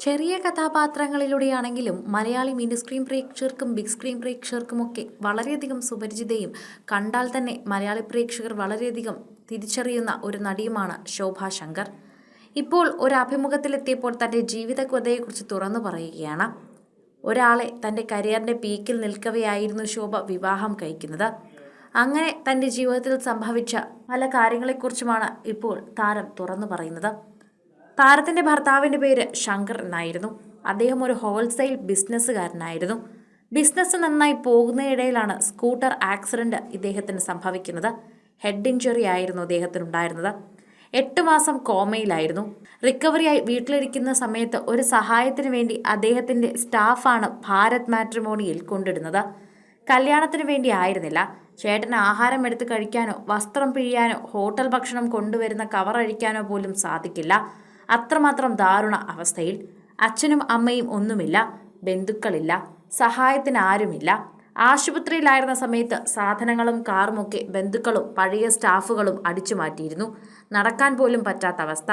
ചെറിയ കഥാപാത്രങ്ങളിലൂടെയാണെങ്കിലും Malayali mini screen പ്രേക്ഷകർക്കും ബിഗ് സ്ക്രീൻ പ്രേക്ഷകർക്കുമൊക്കെ വളരെയധികം സുപരിചിതയും കണ്ടാൽ തന്നെ മലയാളി പ്രേക്ഷകർ വളരെയധികം തിരിച്ചറിയുന്ന ഒരു നടിയുമാണ് ശോഭ ശങ്കർ. ഇപ്പോൾ ഒരു അഭിമുഖത്തിലെത്തിയപ്പോൾ തന്റെ ജീവിത കഥയെക്കുറിച്ച് തുറന്നു പറയുകയാണ്. ഒരാളെ തന്റെ കരിയറിന്റെ പീക്കിൽ നിൽക്കവെയായിരുന്നു ശോഭ വിവാഹം കഴിക്കുന്നത്. അങ്ങനെ തന്റെ ജീവിതത്തിൽ സംഭവിച്ച പല കാര്യങ്ങളെക്കുറിച്ചുമാണ് ഇപ്പോൾ താരം തുറന്നു പറയുന്നത്. താരത്തിന്റെ ഭർത്താവിന്റെ പേര് ശങ്കർ എന്നായിരുന്നു. അദ്ദേഹം ഒരു ഹോൾസെയിൽ ബിസിനസ്സുകാരനായിരുന്നു. ബിസിനസ് നന്നായി പോകുന്നതിനിടയിലാണ് സ്കൂട്ടർ ആക്സിഡന്റ് ഇദ്ദേഹത്തിന് സംഭവിക്കുന്നത്. ഹെഡ് ഇഞ്ചുറി ആയിരുന്നു അദ്ദേഹത്തിനുണ്ടായിരുന്നത് എട്ട് മാസം കോമയിലായിരുന്നു. റിക്കവറിയായി വീട്ടിലിരിക്കുന്ന സമയത്ത് ഒരു സഹായത്തിന് വേണ്ടി അദ്ദേഹത്തിന്റെ സ്റ്റാഫാണ് ഭാരത് മാട്രിമോണിയിൽ കൊണ്ടിടുന്നത്. കല്യാണത്തിന് വേണ്ടി ആയിരുന്നില്ല. ചേട്ടന് ആഹാരം എടുത്ത് കഴിക്കാനോ വസ്ത്രം പിഴിയാനോ ഹോട്ടൽ ഭക്ഷണം കൊണ്ടുവരുന്ന കവർ അഴിക്കാനോ പോലും സാധിക്കില്ല. അത്രമാത്രം ദാരുണ അവസ്ഥയിൽ അച്ഛനും അമ്മയും ഒന്നുമില്ല ബന്ധുക്കളില്ല സഹായത്തിന് ആരുമില്ല ആശുപത്രിയിലായിരുന്ന സമയത്ത് സാധനങ്ങളും കാറുമൊക്കെ ബന്ധുക്കളും പഴയ സ്റ്റാഫുകളും അടിച്ചു മാറ്റിയിരുന്നു. നടക്കാൻ പോലും പറ്റാത്ത അവസ്ഥ.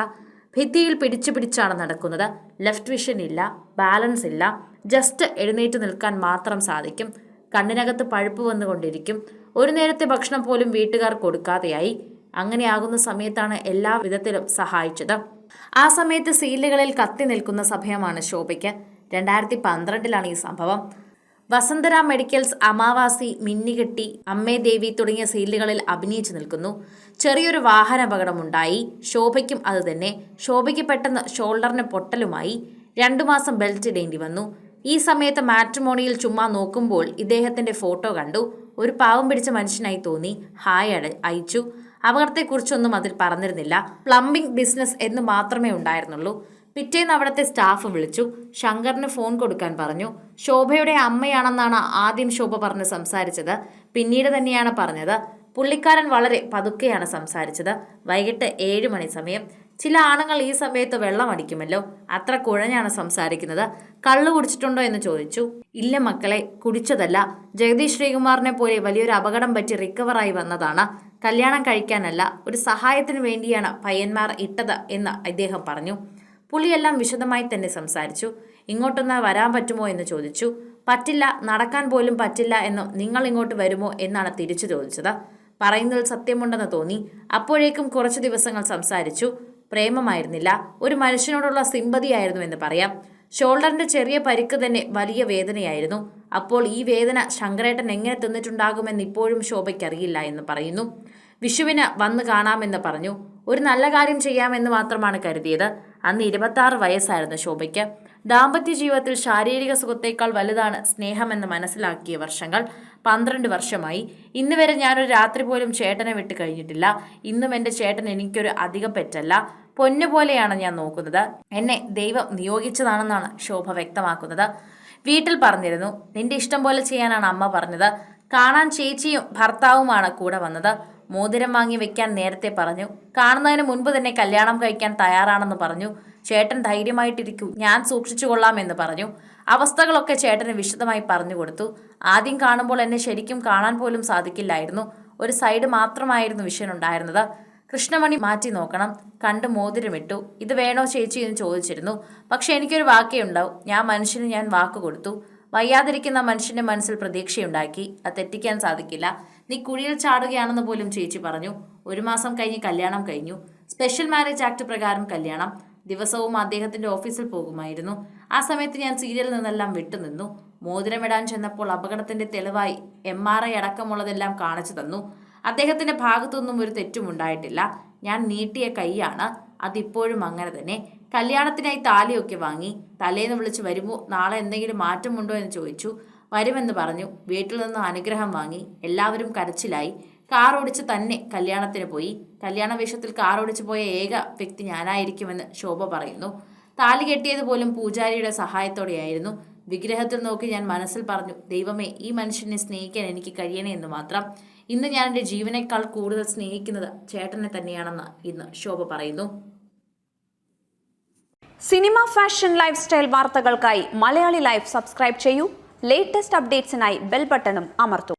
ഭിത്തിയിൽ പിടിച്ചു പിടിച്ചാണ് നടക്കുന്നത്. ലെഫ്റ്റ് വിഷൻ ഇല്ല ബാലൻസ് ഇല്ല. ജസ്റ്റ് എഴുന്നേറ്റ് നിൽക്കാൻ മാത്രം സാധിക്കും. കണ്ണിനകത്ത് പഴുപ്പ് വന്നുകൊണ്ടിരിക്കും. ഒരു നേരത്തെ ഭക്ഷണം പോലും വീട്ടുകാർ കൊടുക്കാതെയായി. അങ്ങനെയാകുന്ന സമയത്താണ് എല്ലാ വിധത്തിലും സഹായിച്ചത്. ആ സമയത്ത് സീലുകളിൽ കത്തി നിൽക്കുന്ന സഭയമാണ് ശോഭയ്ക്ക്. രണ്ടായിരത്തി പന്ത്രണ്ടിലാണ് ഈ സംഭവം. വസന്തര മെഡിക്കൽസ് അമാവാസി മിന്നികെട്ടി അമ്മേ ദേവി തുടങ്ങിയ സീലുകളിൽ അഭിനയിച്ചു നിൽക്കുന്നു. ചെറിയൊരു വാഹന അപകടമുണ്ടായി ശോഭയ്ക്കും അതുതന്നെ ശോഭയ്ക്ക് പെട്ടെന്ന് ഷോൾഡറിന് പൊട്ടലുമായി. രണ്ടു മാസം ബെൽറ്റ് ഇടേണ്ടി വന്നു. ഈ സമയത്ത് മാട്രിമോണിയിൽ ചുമ്മാ നോക്കുമ്പോൾ ഇദ്ദേഹത്തിന്റെ ഫോട്ടോ കണ്ടു. ഒരു പാവം പിടിച്ച മനുഷ്യനായി തോന്നി. ഹായ് അയച്ചു. അപകടത്തെക്കുറിച്ചൊന്നും അതിൽ പറഞ്ഞിരുന്നില്ല. പ്ലംബിംഗ് ബിസിനസ് എന്ന് മാത്രമേ ഉണ്ടായിരുന്നുള്ളൂ. പിറ്റേന്ന് അവിടുത്തെ സ്റ്റാഫ് വിളിച്ചു. ശങ്കറിന് ഫോൺ കൊടുക്കാൻ പറഞ്ഞു. ശോഭയുടെ അമ്മയാണെന്നാണ് ആദ്യം ശോഭ പറഞ്ഞ് സംസാരിച്ചത്. പിന്നീട് തന്നെയാണ് പറഞ്ഞത്. പുള്ളിക്കാരൻ വളരെ പതുക്കെയാണ് സംസാരിച്ചത്. വൈകിട്ട് ഏഴ് മണി സമയം. ചില ആണുങ്ങൾ ഈ സമയത്ത് വെള്ളം അടിക്കുമല്ലോ? അത്ര കുഴഞ്ഞാണ് സംസാരിക്കുന്നത്. കള്ളു കുടിച്ചിട്ടുണ്ടോ എന്ന് ചോദിച്ചു. ഇല്ല മക്കളെ കുടിച്ചതല്ല. ജഗദീഷ് ശ്രീകുമാറിനെ പോലെ വലിയൊരു അപകടം പറ്റി റിക്കവറായി വന്നതാണ്. കല്യാണം കഴിക്കാനല്ല ഒരു സഹായത്തിന് വേണ്ടിയാണ് പയ്യന്മാർ ഇട്ടത് എന്ന് അദ്ദേഹം പറഞ്ഞു. പുള്ളിയെല്ലാം വിശദമായി തന്നെ സംസാരിച്ചു. ഇങ്ങോട്ടൊന്ന് വരാൻ പറ്റുമോ എന്ന് ചോദിച്ചു. പറ്റില്ല നടക്കാൻ പോലും പറ്റില്ല എന്നോ നിങ്ങൾ ഇങ്ങോട്ട് വരുമോ എന്നാണ് തിരിച്ചു ചോദിച്ചത്. പറയുന്നതിൽ സത്യമുണ്ടെന്ന് തോന്നി. അപ്പോഴേക്കും കുറച്ച് ദിവസങ്ങൾ സംസാരിച്ചു. പ്രേമമായിരുന്നില്ല. ഒരു മനുഷ്യനോടുള്ള സിമ്പതിയായിരുന്നു എന്ന് പറയാം. ഷോൾഡറിന്റെ ചെറിയ പരിക്ക് തന്നെ വലിയ വേദനയായിരുന്നു. അപ്പോൾ ഈ വേദന ശങ്കരേട്ടൻ എങ്ങനെ തിന്നിട്ടുണ്ടാകുമെന്ന് ഇപ്പോഴും ശോഭയ്ക്കറിയില്ല എന്ന് പറയുന്നു. വിഷുവിന് വന്ന് കാണാമെന്ന് പറഞ്ഞു. ഒരു നല്ല കാര്യം ചെയ്യാമെന്ന് മാത്രമാണ് കരുതിയത്. അന്ന് ഇരുപത്തി വയസ്സായിരുന്നു ശോഭയ്ക്ക്. ദാമ്പത്യ ജീവിതത്തിൽ ശാരീരിക സുഖത്തേക്കാൾ വലുതാണ് സ്നേഹമെന്ന് മനസ്സിലാക്കിയ വർഷങ്ങൾ. പന്ത്രണ്ട് വർഷമായി. ഇന്ന് വരെ ഞാനൊരു രാത്രി പോലും ചേട്ടനെ വിട്ട് കഴിഞ്ഞിട്ടില്ല. ഇന്നും എന്റെ ചേട്ടൻ എനിക്കൊരു അധികം പെറ്റല്ല. പൊന്നുപോലെയാണ് ഞാൻ നോക്കുന്നത്. എന്നെ ദൈവം നിയോഗിച്ചതാണെന്നാണ് ശോഭ വ്യക്തമാക്കുന്നത്. വീട്ടിൽ പറഞ്ഞിരുന്നു നിന്റെ ഇഷ്ടം പോലെ ചെയ്യാനാണ് അമ്മ പറഞ്ഞത്. കാണാൻ ചേച്ചിയും ഭർത്താവുമാണ് കൂടെ വന്നത്. മോതിരം വാങ്ങി വെക്കാൻ നേരത്തെ പറഞ്ഞു. കാണുന്നതിന് മുൻപ് തന്നെ കല്യാണം കഴിക്കാൻ തയ്യാറാണെന്ന് പറഞ്ഞു. ചേട്ടൻ ധൈര്യമായിട്ടിരിക്കൂ. ഞാൻ സൂക്ഷിച്ചു കൊള്ളാമെന്ന് പറഞ്ഞു. അവസ്ഥകളൊക്കെ ചേട്ടന് വിശദമായി പറഞ്ഞു കൊടുത്തു. ആദ്യം കാണുമ്പോൾ എന്നെ ശരിക്കും കാണാൻ പോലും സാധിക്കില്ലായിരുന്നു. ഒരു സൈഡ് മാത്രമായിരുന്നു വിഷൻ ഉണ്ടായിരുന്നത്. കൃഷ്ണമണി മാറ്റി നോക്കണം. കണ്ട് മോതിരമിട്ടു. ഇത് വേണോ ചേച്ചി? എന്ന് ചോദിച്ചിരുന്നു. പക്ഷെ എനിക്കൊരു വാക്കേ ഉണ്ടാവും. ഞാൻ മനുഷ്യന് ഞാൻ വാക്ക് കൊടുത്തു. വയ്യാതിരിക്കുന്ന മനുഷ്യന്റെ മനസ്സിൽ പ്രതീക്ഷയുണ്ടാക്കി. അത് തെറ്റിക്കാൻ സാധിക്കില്ല. നീ കുഴിയിൽ ചാടുകയാണെന്ന് പോലും ചേച്ചി പറഞ്ഞു. ഒരു മാസം കഴിഞ്ഞ് കല്യാണം കഴിഞ്ഞു. സ്പെഷ്യൽ മാരേജ് ആക്ട് പ്രകാരം കല്യാണം. ദിവസവും അദ്ദേഹത്തിന്റെ ഓഫീസിൽ പോകുമായിരുന്നു. ആ സമയത്ത് ഞാൻ സീരിയലിൽ നിന്നെല്ലാം വിട്ടുനിന്നു. മോതിരമിടാൻ ചെന്നപ്പോൾ അപകടത്തിന്റെ തെളിവായി എം ആർ ഐ അടക്കമുള്ളതെല്ലാം കാണിച്ചു തന്നു. അദ്ദേഹത്തിന്റെ ഭാഗത്തൊന്നും ഒരു തെറ്റും ഉണ്ടായിട്ടില്ല. ഞാൻ നീട്ടിയ കൈയാണ്. അതിപ്പോഴും അങ്ങനെ തന്നെ. കല്യാണത്തിനായി താലിയൊക്കെ വാങ്ങി. തലേന്ന് വിളിച്ച് വരുമോ? നാളെ എന്തെങ്കിലും മാറ്റമുണ്ടോ എന്ന് ചോദിച്ചു. വരുമെന്ന് പറഞ്ഞു. വീട്ടിൽ നിന്ന് അനുഗ്രഹം വാങ്ങി. എല്ലാവരും കരച്ചിലായി. കാർ ഓടിച്ച് തന്നെ കല്യാണത്തിന് പോയി. കല്യാണ വേഷത്തിൽ കാർ ഓടിച്ച് പോയ ഏക വ്യക്തി ഞാനായിരിക്കുമെന്ന് ശോഭ പറയുന്നു. താലി കെട്ടിയത് പോലും പൂജാരിയുടെ സഹായത്തോടെയായിരുന്നു. വിഗ്രഹത്തിൽ നോക്കി ഞാൻ മനസ്സിൽ പറഞ്ഞു ദൈവമേ ഈ മനുഷ്യനെ സ്നേഹിക്കാൻ എനിക്ക് കഴിയണേ എന്ന് മാത്രം. ഇന്ന് ഞാൻ എന്റെ ജീവനേക്കാൾ കൂടുതൽ സ്നേഹിക്കുന്നത് ചേട്ടനെ തന്നെയാണെന്ന് ഇന്ന് ശോഭ പറയുന്നു. സിനിമ ഫാഷൻ ലൈഫ് സ്റ്റൈൽ വാർത്തകൾക്കായി മലയാളി ലൈഫ് സബ്സ്ക്രൈബ് ചെയ്യൂ. ലേറ്റസ്റ്റ് അപ്ഡേറ്റ്സിനായി ബെൽ ബട്ടണും അമർത്തൂ.